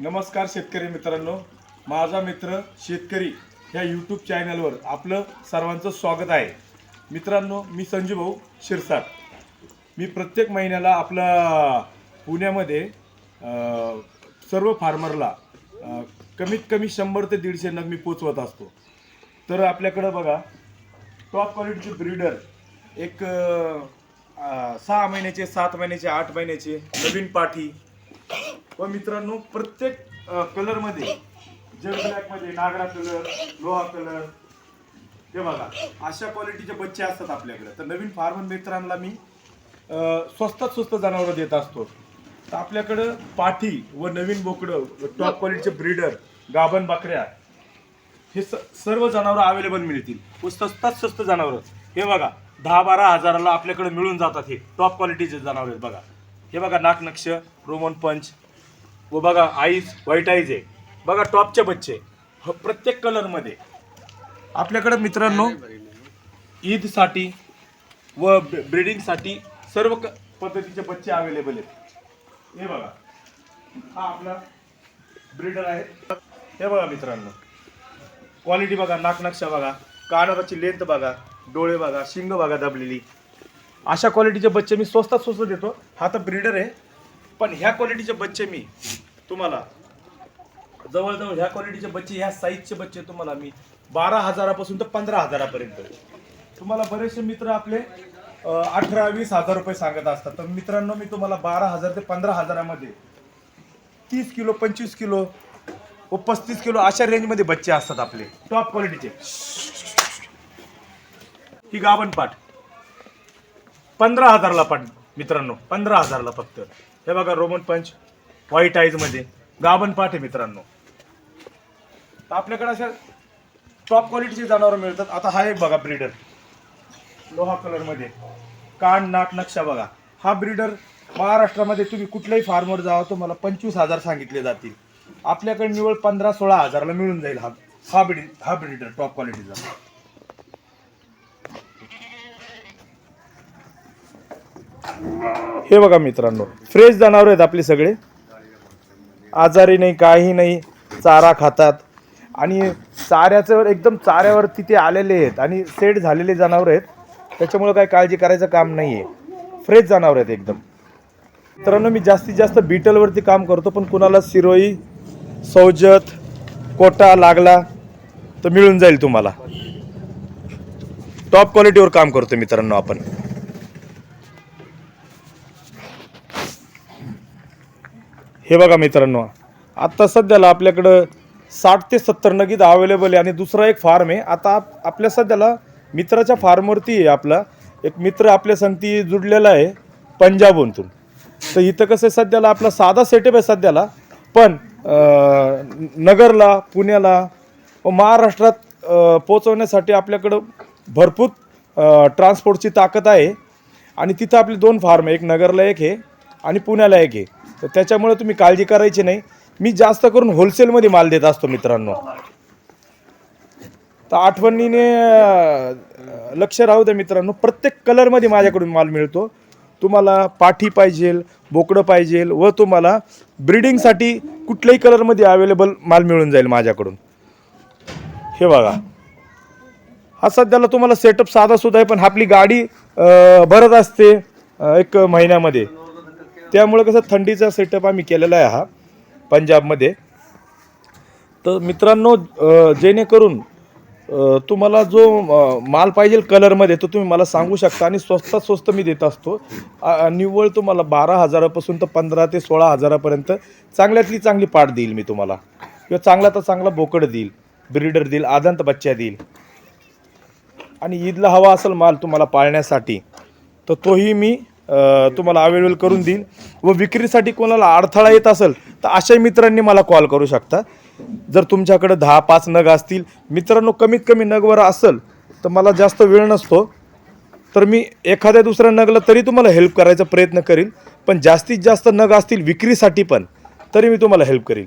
नमस्कार शेतकरी मित्रांनो. माझा मित्र शेतकरी ह्या यूट्यूब चॅनलवर आपलं सर्वांचं स्वागत आहे. मित्रांनो मी संजू भाऊ शिरसाट. मी प्रत्येक महिन्याला आपला पुण्यामध्ये सर्व फार्मरला कमीत कमी शंभर ते दीडशे नग मी पोचवत असतो. तर आपल्याकडं बघा टॉप क्वालिटीचे ब्रीडर एक सहा महिन्याचे सात महिन्याचे आठ महिन्याचे नवीन पाठी व मित्रांनो प्रत्येक कलरमध्ये जेड ब्लॅकमध्ये नागरा कलर लोहा कलर हे बघा अशा क्वालिटीचे बच्चे असतात आपल्याकडे. तर नवीन फार्मर मित्रांना मी स्वस्तात स्वस्त जनावरं देत असतो. तर आपल्याकडं पाठी व नवीन बोकडं टॉप क्वालिटीचे ब्रीडर गाभण बकऱ्या हे स सर्व जनावरं अवेलेबल मिळतील. व स्वस्तात स्वस्त जनावरं. हे बघा दहा बारा हजाराला आपल्याकडे मिळून जातात हे. टॉप क्वालिटीचे जनावर आहेत बघा. हे बघा नाकनक्ष रोमन पंच व बघा आईज व्हाईट आईज आहे. बघा टॉपचे बच्चे. ह- प्रत्येक कलरमध्ये. आपल्याकडे मित्रांनो ईदसाठी व ब्रिडिंगसाठी सर्व क- पद्धतीचे बच्चे अवेलेबल आहेत. हे बघा. हा आपला ब्रीडर आहे. हे बघा मित्रांनो. क्वालिटी बघा नाकनक्षा बघा. कानाची लेंथ बघा. डोळे बघा. शिंग बघा दबलेली. अशा क्वालिटीचे बच्चे मी स्वस्तात स्वस्त देतो. हा तर ब्रीडर आहे. पण ह्या क्वालिटीचे बच्चे मी तुम्हाला. जवळजवळ ह्या क्वालिटीचे बच्चे ह्या साईजचे बच्चे तुम्हाला मी बारा हजारापासून तर पंधरा हजारापर्यंत. तुम्हाला बरेचसे मित्र आपले अठरा वीस हजार रुपये सांगत असतात. तर मित्रांनो मी तुम्हाला बारा हजार ते पंधरा हजारामध्ये तीस किलो पंचवीस किलो व पस्तीस किलो अशा रेंजमध्ये बच्चे असतात आपले. टॉप क्वालिटीचे ही गाभण पाठ. पंधरा हजारला पाठ मित्रांनो पंधरा हजारला फक्त. हे बघा रोमन पंच. व्हाईट आईजमध्ये गाभण पाठ आहे मित्रांनो. तर आपल्याकडे अशा टॉप क्वालिटीचे जनावरं मिळतात. आता हा एक बघा ब्रीडर लोहा कलरमध्ये कान नाक नक्षा बघा. हा ब्रीडर महाराष्ट्रामध्ये तुम्ही कुठल्याही फार्मवर जावा तुम्हाला पंचवीस हजार सांगितले जातील. आपल्याकडे निवळ पंधरा सोळा हजाराला मिळून जाईल हा हा ब्रीड हा ब्रीडर टॉप क्वालिटीचा हे बघा मित्रांनो. फ्रेश जनावर आहेत आपले सगळे. आजारी नाही काही नाही चारा खातात. आणि चाऱ्याचं एकदम चाऱ्यावर तिथे आलेले आहेत आणि सेट झालेले जनावर आहेत. त्याच्यामुळं काही काळजी करायचं काम नाही आहे फ्रेश जनावर आहेत एकदम. मित्रांनो मी जास्तीत जास्त बीटलवरती काम करतो पण कुणाला सिरोई सौजत कोटा लागला तर मिळून जाईल तुम्हाला. टॉप क्वालिटीवर काम करतो मित्रांनो आपण. हे बघा मित्रांनो आत्ता सध्याला आपल्याकडं साठ ते सत्तर नगीत अवेलेबल आहे आणि दुसरा एक फार्म आहे. आता आप- आपल्या सध्याला मित्राच्या फार्मवरती आहे आपला. एक मित्र आपल्या संगती जुडलेला आहे पंजाबहून. तर इथं कसं आहे सध्याला आपला साधा सेटअप आहे सध्याला. पण नगरला पुण्याला व महाराष्ट्रात पोचवण्यासाठी आपल्याकडं भरपूर ट्रान्सपोर्टची ताकद आहे. आणि तिथं आपले दोन फार्म आहे. एक नगरला एक आहे आणि पुण्याला एक आहे. तर त्याच्यामुळे तुम्ही काळजी करायची नाही. मी जास्त करून होलसेलमध्ये माल देत असतो मित्रांनो. तर आठवणीने लक्ष राहू द्या मित्रांनो. प्रत्येक कलरमध्ये माझ्याकडून माल मिळतो. तुम्हाला पाठी पाहिजे बोकडं पाहिजे व तुम्हाला ब्रिडिंगसाठी कुठल्याही कलरमध्ये अवेलेबल माल मिळून जाईल माझ्याकडून. हे बघा. हा सध्याला तुम्हाला सेटअप साधा सुद्धा आहे पण आपली गाडी भरत असते एक महिन्यामध्ये. त्यामुळे कसं थंडीचा सेटअप आम्ही केलेला आहे हा पंजाबमध्ये. तर मित्रांनो जेणेकरून तुम्हाला जो माल पाहिजे कलरमध्ये तो तुम्ही मला सांगू शकता आणि स्वस्तात स्वस्त मी देत असतो. निव्वळ तुम्हाला बारा हजारापासून तर पंधरा ते सोळा हजारापर्यंत चांगल्यातली चांगली पाठ देईल मी तुम्हाला. किंवा चांगला तर चांगला बोकड देईल ब्रीडर देईल आदंत बच्चा देईल. आणि ईदला हवा असेल माल तुम्हाला पाळण्यासाठी तर तोही मी तुम्हाला अवेलेबल करून देईल व विक्रीसाठी कोणाला अडथळा येत असेल तर अशाही मित्रांनी मला कॉल करू शकता. जर तुमच्याकडे दहा पाच नग असतील मित्रांनो कमीत कमी नगवर असेल तर मला जास्त वेळ नसतो. तर मी एखाद्या दुसऱ्या नगला तरी तुम्हाला हेल्प करायचा प्रयत्न करेल पण जास्तीत जास्त नग असतील विक्रीसाठी पण तरी मी तुम्हाला हेल्प करेल